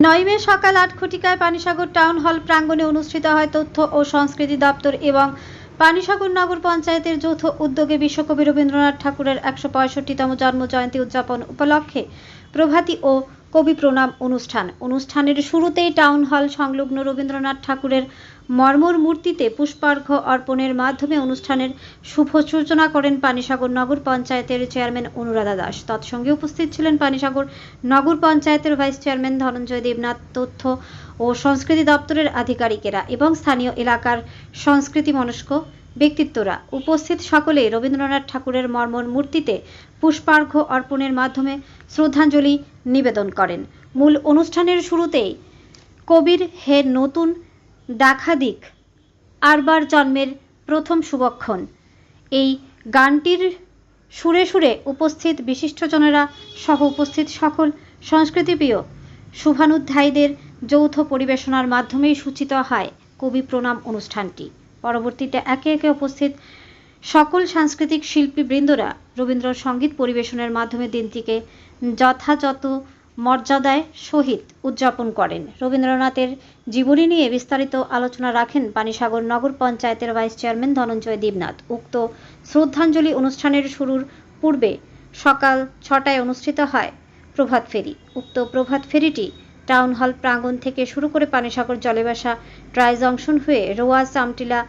নয় মে সকাল আট খুটিকায় পানিসাগর টাউন হল প্রাঙ্গনে অনুষ্ঠিত হয় তথ্য ও সংস্কৃতি দপ্তর এবং পানিসাগর নগর পঞ্চায়েতের যৌথ উদ্যোগে বিশ্বকবি রবীন্দ্রনাথ ঠাকুরের একশো পঁয়ষট্টিতম জন্ম জয়ন্তী উদযাপন উপলক্ষে প্রভাতী ও কবি প্রণাম অনুষ্ঠান। অনুষ্ঠানের শুরুতেই টাউন হল সংলগ্ন রবীন্দ্রনাথ ঠাকুরের মর্মর মূর্তিতে পুষ্পার্ঘ্য অর্পণের মাধ্যমে অনুষ্ঠানের শুভ সূচনা করেন পানিসাগর নগর পঞ্চায়েতের চেয়ারম্যান অনুরাধা দাস। তৎসঙ্গে উপস্থিত ছিলেন পানিসাগর নগর পঞ্চায়েতের ভাইস চেয়ারম্যান ধনঞ্জয় দেবনাথ, তথ্য ও সংস্কৃতি দপ্তরের আধিকারিকেরা এবং স্থানীয় এলাকার সংস্কৃতি মনস্ক ব্যক্তিত্বরা। উপস্থিত সকলে রবীন্দ্রনাথ ঠাকুরের মর্মর মূর্তিতে পুষ্পার্ঘ্য অর্পণের মাধ্যমে শ্রদ্ধাঞ্জলি নিবেদন করেন। মূল অনুষ্ঠানের শুরুতেই কবির হে নতুন দেখা দিক আরবার জন্মের প্রথম শুভক্ষণ। এই গানটির সুরে সুরে উপস্থিত বিশিষ্টজনেরা সহ উপস্থিত সকল সংস্কৃতিপ্রিয় শুভানুধ্যায়ীদের যৌথ পরিবেশনার মাধ্যমেই সূচিত হয় কবি প্রণাম অনুষ্ঠানটি। পরবর্তীতে একে একে উপস্থিত সকল সাংস্কৃতিক শিল্পীবৃন্দরা রবীন্দ্র সংগীত পরিবেশনের মাধ্যমে দিনটিকে যথাযথ মর্যাদায় সহিত উদযাপন করেন। রবীন্দ্রনাথের জীবনী নিয়ে বিস্তারিত আলোচনা রাখেন পানিসাগর নগর পঞ্চায়েতের ভাইস চেয়ারম্যান ধনঞ্জয় দেবনাথ। উক্ত শ্রদ্ধাঞ্জলি অনুষ্ঠানের শুরুর পূর্বে সকাল ছটায় অনুষ্ঠিত হয় প্রভাত ফেরি। উক্ত প্রভাত ফেরিটি টাউন হল প্রাঙ্গণ থেকে শুরু করে পানিসাগর জলেবাসা ট্রাই জংশন হয়ে রোয়াজ, আমটিলা,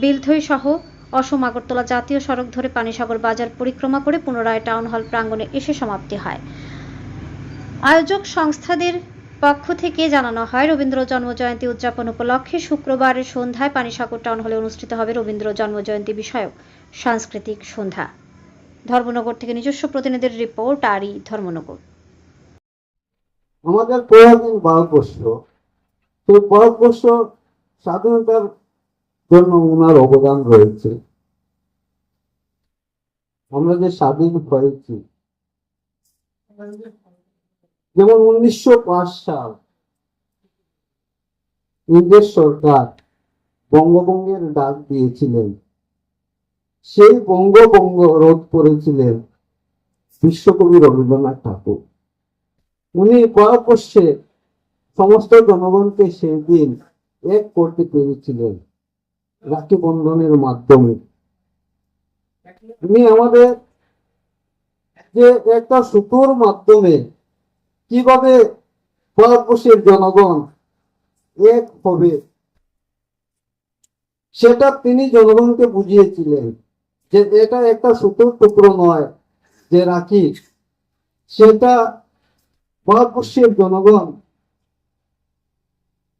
বিলথই সহ অসম আগরতলা জাতীয় সড়ক ধরে পানিসাগর বাজার পরিক্রমা করে পুনরায় টাউন হল প্রাঙ্গণে এসে সমাপ্তি হয়। আয়োজক সংস্থাদের পক্ষ থেকে জানানো হয়, রবীন্দ্র জন্মজয়ন্তী উদযাপন উপলক্ষে শুক্রবার সন্ধ্যায় পানিসাগর টাউন হলে অনুষ্ঠিত হবে রবীন্দ্র জন্মজয়ন্তী বিষয়ক সাংস্কৃতিক সন্ধ্যা। ধর্মনগর থেকে নিজস্ব প্রতিনিধির রিপোর্ট, আরই ধর্মনগর। আমাদের পরাধীন ভারতবর্ষ সেই ভারতবর্ষ স্বাধীনতার জন্য ওনার অবদান রয়েছে। আমরা যে স্বাধীন হয়েছি, যেমন উনিশশো পাঁচ সাল ইংরেজ সরকার বঙ্গভঙ্গের ডাক দিয়েছিলেন, সেই বঙ্গভঙ্গ রোধ করেছিলেন বিশ্বকবি রবীন্দ্রনাথ ঠাকুর। উনি ভারতবর্ষে সমস্ত জনগণকে সেই দিন এক করতে পেরেছিলেন। রাখি বন্ধনের মাধ্যমে। উনি আমাদের যে একটা সুতোর মাধ্যমে কীভাবে ভারতবর্ষের জনগণ এক হবে, সেটা তিনি জনগণকে বুঝিয়েছিলেন যে এটা একটা সুতোর টুকরো নয় যে রাখি। সেটা ভারতবর্ষের জনগণ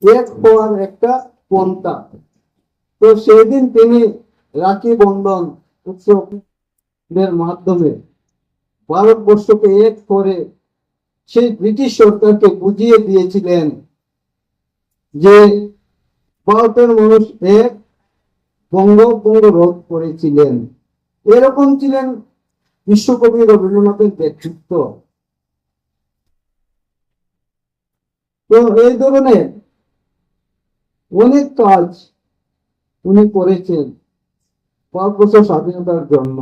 এক হওয়ার একটা পন্থা। তো সেদিন তিনি রাখি বন্ধন উৎসবের মাধ্যমে ভারতবর্ষকে এক করে সেই ব্রিটিশ সরকারকে বুঝিয়ে দিয়েছিলেন যে ভারতের মানুষ এক বঙ্গভঙ্গ রোধ করেছিলেন। এরকম ছিলেন বিশ্বকবি রবীন্দ্রনাথের ব্যক্তিত্ব। তো এই ধরনের অনেক কাজ উনি করেছেন ভারতবর্ষ স্বাধীনতার জন্য।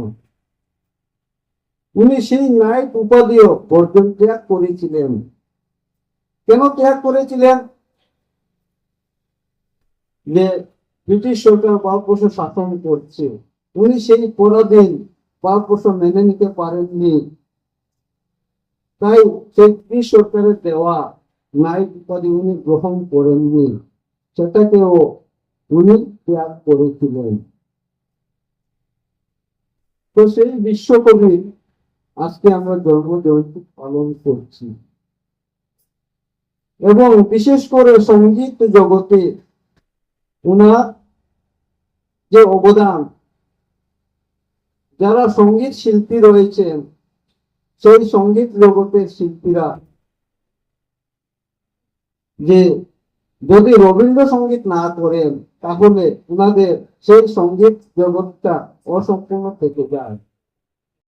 উনি সেই নাইট উপাধিও বর্জন ত্যাগ করেছিলেন। কেন ত্যাগ করেছিলেন? যে ব্রিটিশ সরকার ভারতবর্ষ শাসন করছে। উনি সেই পরাধীন ভারতবর্ষ মেনে নিতে পারেননি। তাই সেই ব্রিটিশ সরকারের দেওয়া নাইট উপাধি উনি গ্রহণ করেননি। সেটাকেও উনি ত্যাগ করেছিলেন। তো সেই বিশ্বকবি, আজকে আমরা জন্ম জয়ন্তী পালন করছি। এবং বিশেষ করে সংগীত জগতে উনার যে অবদান, যারা সংগীত শিল্পী রয়েছেন, সেই সংগীত জগতের শিল্পীরা, যে যদি রবীন্দ্রসঙ্গীত না করেন তাহলে ওনাদের সেই সংগীত জগৎটা অসম্পূর্ণ থেকে যায়।